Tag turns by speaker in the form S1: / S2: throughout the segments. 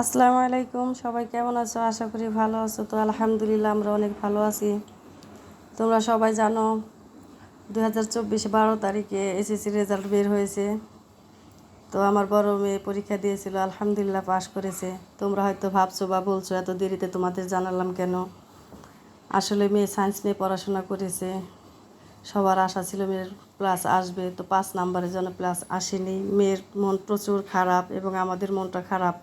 S1: আসসালামু আলাইকুম, সবাই কেমন আছো? আশা করি ভালো আছো। তো আলহামদুলিল্লাহ, আমরা অনেক ভালো আছি। তোমরা সবাই জানো দু হাজার চব্বিশে বারো তারিখে এসএসসি রেজাল্ট বের হয়েছে। তো আমার বড় মেয়ে পরীক্ষা দিয়েছিল, আলহামদুলিল্লাহ পাশ করেছে। তোমরা হয়তো ভাবছ বা বলছো, এত দেরিতে তোমাদের জানালাম কেন? আসলে মেয়ে সায়েন্স নিয়ে পড়াশোনা করেছে। সবার আশা ছিল মেয়ের প্লাস আসবে, তো পাঁচ নাম্বারের জন্য প্লাস আসেনি। মেয়ের মন প্রচুর খারাপ এবং আমাদের মনটা খারাপ।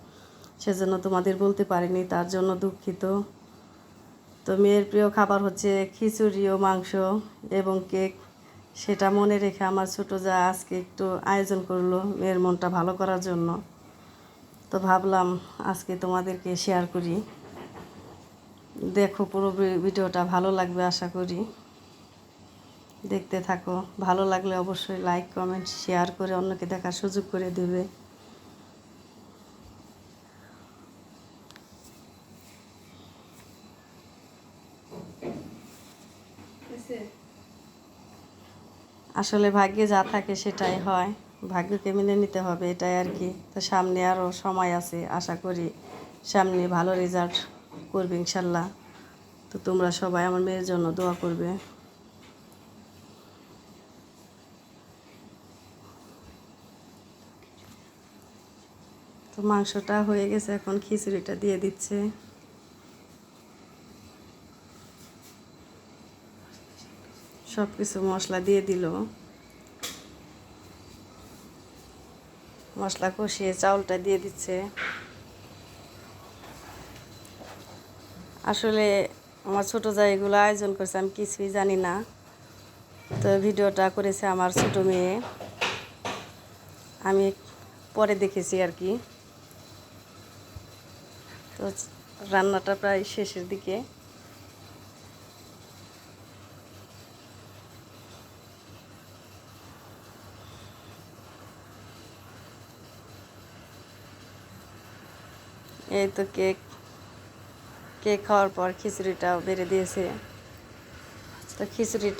S1: সেজন্য তোমাদের বলতে পারিনি, তার জন্য দুঃখিত। তো মেয়ের প্রিয় খাবার হচ্ছে খিচুড়ি ও মাংস এবং কেক। সেটা মনে রেখে আমার ছোটো যা আজকে একটু আয়োজন করল মেয়ের মনটা ভালো করার জন্য। তো ভাবলাম আজকে তোমাদেরকে শেয়ার করি। দেখো পুরো ভিডিওটা ভালো লাগবে আশা করি। দেখতে থাকো, ভালো লাগলে অবশ্যই লাইক কমেন্ট শেয়ার করে অন্যকে দেখার সুযোগ করে দেবে। আসলে ভাগ্যে যা থাকে সেটাই হয়। ভাগ্যকে মেনে নিতে হবে, এটাই আর কি। তো সামনে আরও সময় আছে, আশা করি সামনে ভালো রেজাল্ট করবে ইনশাল্লাহ। তো তোমরা সবাই আমার মেয়ের জন্য দোয়া করবে। তো মাংসটা হয়ে গেছে, এখন খিচুড়িটা দিয়ে দিচ্ছে। সব কিছু মশলা দিয়ে দিল। মশলা কষিয়ে চাউলটা দিয়ে দিচ্ছে। আসলে আমার ছোটো যা এগুলো আয়োজন করছে, আমি কিছুই জানি না। তো ভিডিওটা করেছে আমার ছোটো মেয়ে। আমি পরে দেখেছি আর কি। তো রান্নাটা প্রায় শেষের দিকে। এই তো কেক কেক খাওয়ার পর খিচুড়িটাও বেড়ে দিয়েছে। তো খিচুড়িটা